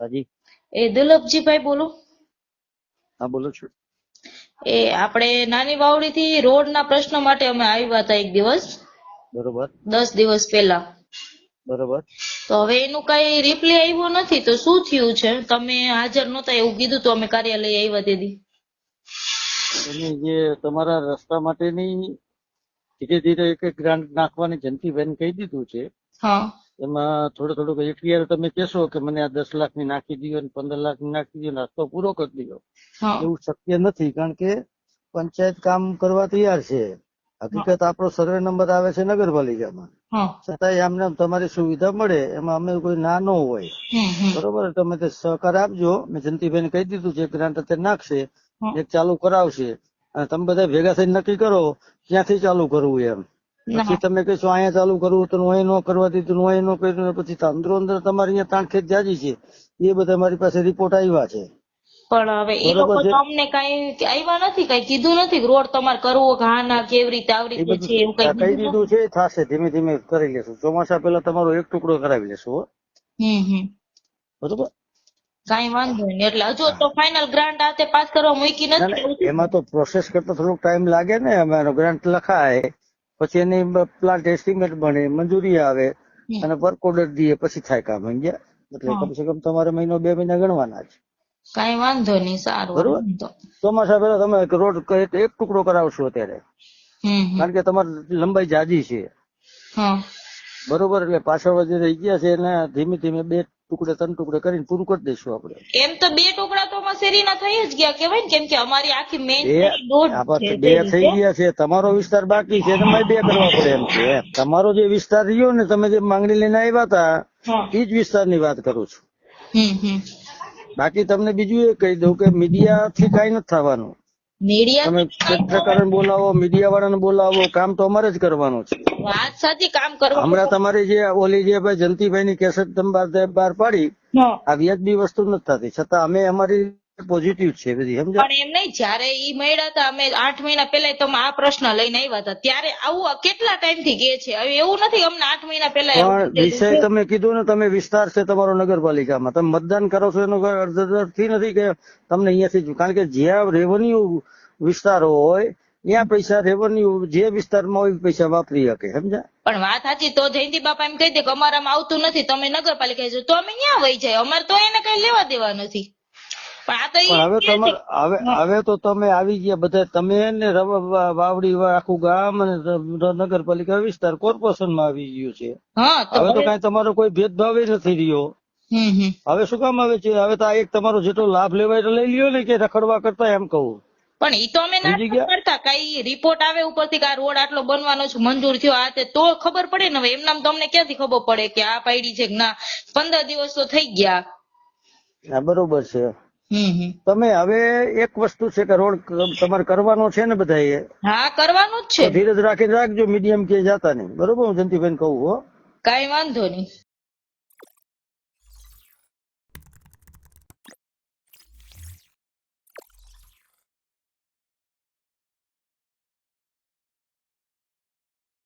હાજી એ દુર્લભજીભાઈ બોલો. હા બોલો છું. એ આપણે નાની વાવડીથી રોડના પ્રશ્ન માટે અમે આવ્યા હતા એક દિવસ. બરોબર. દસ દિવસ પહેલા. બરોબર. તો હવે એનું કઈ રિપ્લે આવ્યો નથી તો શું થયું છે? તમે હાજર નહોતા એવું કીધું તો અમે કાર્યાલય આવ્યા તેથી એની જે તમારા રસ્તા માટેની ધીરે ધીરે એક એક ગ્રાન્ટ નાખવાની જંતીબેન કહી દીધું છે. હા. એમાં થોડું થોડુંક એફઆઈઆર તમે કહેશો કે મને આ દસ લાખની નાખી દો ને પંદર લાખની નાખી દો ને રસ્તો પૂરો કરી દો એવું શક્ય નથી કારણ કે પંચાયત કામ કરવા તૈયાર છે. હકીકત આપણો સર્વે નંબર આવે છે નગરપાલિકામાં. છતાંય આમને આમ તમારી સુવિધા મળે એમાં અમે કોઈ ના ન હોય. બરોબર તમે તે સહકાર આપજો. મેં જંતીબેન કહી દીધું છે ગ્રાન્ટ અત્યારે નાખશે. એક ચાલુ કરાવશે. અને તમે બધા ભેગા થઈને નક્કી કરો ક્યાંથી ચાલુ કરવું એમ. પછી તમે કહેશો અહીંયા ચાલુ કરવું તો અહીં ન કરવા દીધું અહીં ન કર્યું પછી અંદરો અંદર તમારે અહીંયા તાણખેત જાજી છે. એ બધા મારી પાસે રિપોર્ટ આવ્યા છે. પણ હવે એ લોકો છે. તો અમને કઈ આવ્યા નથી કઈ કીધું નથી રોડ તમારે કરવો ઘાના કેવી રીતે આવી રીતે છે એવું કઈ કહી દીધું છે? થશે ધીમે ધીમે કરી લેશું. ચોમાસા પહેલા તમારો એક ટુકડો કરાવી લેશું હો. હમ હમ. બરોબર? કઈ વાંધો નહીં એટલે હજુ તો ફાઇનલ ગ્રાન્ટ આતે પાસ કરવા મૂકી નથી એમાં તો પ્રોસેસ કરતા થોડોક ટાઈમ લાગે ને અમારો ગ્રાન્ટ લખાય. પછી એની પ્લાન્ટ એસ્ટિમેટ બને મંજૂરી આવે અને વર્ક ઓર્ડર દઈએ પછી થાય કામ સમજ્યા? એટલે. કમસે કમ તમારે મહિનો બે મહિના ગણવાના છે. કઈ વાંધો નહીં સારું બરોબર. ચોમાસા પેલા તમે રોડ એક ટુકડો કરાવશો અત્યારે. કારણ કે તમારી લંબાઈ જાજી છે. બરોબર એટલે પાછળ જે રહી ગયા છે એને ધીમે ધીમે બે ટુકડે ત્રણ ટુકડે કરીને પૂરું કરી દઈશું આપણે. એમ તો બે ટુકડા તો શેરીના થઈ જ ગયા કેવાય ને કેમ કે અમારી આખી મેઇન બે થઈ ગયા છે તમારો વિસ્તાર બાકી છે તમારે બે કરવા પડે એમ છે. તમારો જે વિસ્તાર રહ્યો ને તમે જે માંગણી લઈને આવ્યા હતા એ જ વિસ્તારની વાત કરું છું. બાકી તમને બીજું એ કહી દઉં કે મીડિયા થી કઈ નથી થવાનું. મીડિયા તમે પત્રકારોને બોલાવો મીડિયા વાળાને બોલાવો કામ તો અમારે જ કરવાનું છે. વાત સાચી કામ કરવા હમણાં તમારી જે ઓલી જે ભાઈ જંતીભાઈ ની કેસેટ તમે બહાર પાડી આ વ્યાજબી વસ્તુ નથી થતી. છતાં અમે અમારી પોઝિટિવ છે બધી સમજો પણ એમ નહીં જ્યારે ઈ મળ્યા હતા અમે આઠ મહિના પહેલા તો આ પ્રશ્ન લઈને આવ્યા હતા. ત્યારે આવું કેટલા ટાઈમથી કે છે? હવે એવું નથી કે અમને આઠ મહિના પહેલા પણ વિષય તમે કીધું ને તમે વિસ્તાર છે તમારો નગરપાલિકામાં. તમે મતદાન કરો છો એનો કોઈ અર્થ નથી કે તમને અહીંયાથી કારણ કે જ્યાં રેવન્યુ વિસ્તારો હોય ત્યાં પૈસા રેવન્યુ જે વિસ્તારમાં હોય પૈસા વાપરી શકે સમજ્યા? પણ વાત સાચી તો જયંતિ બાપા એમ કહી દે કે અમારામાં આવતું નથી તમે નગરપાલિકા જો તો અમે ક્યાં વહી જાય. અમારે તો એને કઈ લેવા દેવા નથી. હવે હવે તો તમે આવી ગયા બધા. તમે ને વાવડી આખું ગામ અને નગરપાલિકા વિસ્તાર કોર્પોરેશનમાં આવી ગયું છે. હવે તો કઈ તમારો કોઈ ભેદભાવ નથી રહ્યો. હવે શું કામ આવે છે? હવે તો આ એક તમારો જેટલો લાભ લેવાય તો લઈ લ્યો ને કે રખડવા કરતા એમ કહું. પણ ઈ તો અમે ના? કરતા. કઈ રિપોર્ટ આવે ઉપરથી કે આ રોડ આટલો બનવાનો છે મંજૂર થયો આ તે તો ખબર પડે ને હવે. એમનામ તમને ક્યાંથી ખબર પડે કે આ પાડી છે કે ના? પંદર દિવસ તો થઈ ગયા. હા બરોબર છે. તમે હવે એક વસ્તુ છે કે રોડ તમારે કરવાનો છે ને બધા હા કરવાનું જ છે. ધીરજ રાખીને રાખજો મીડિયમ કે જાતા નહીં. બરોબર હું જયંતિબેન કહું હો. કઈ વાંધો નહીં.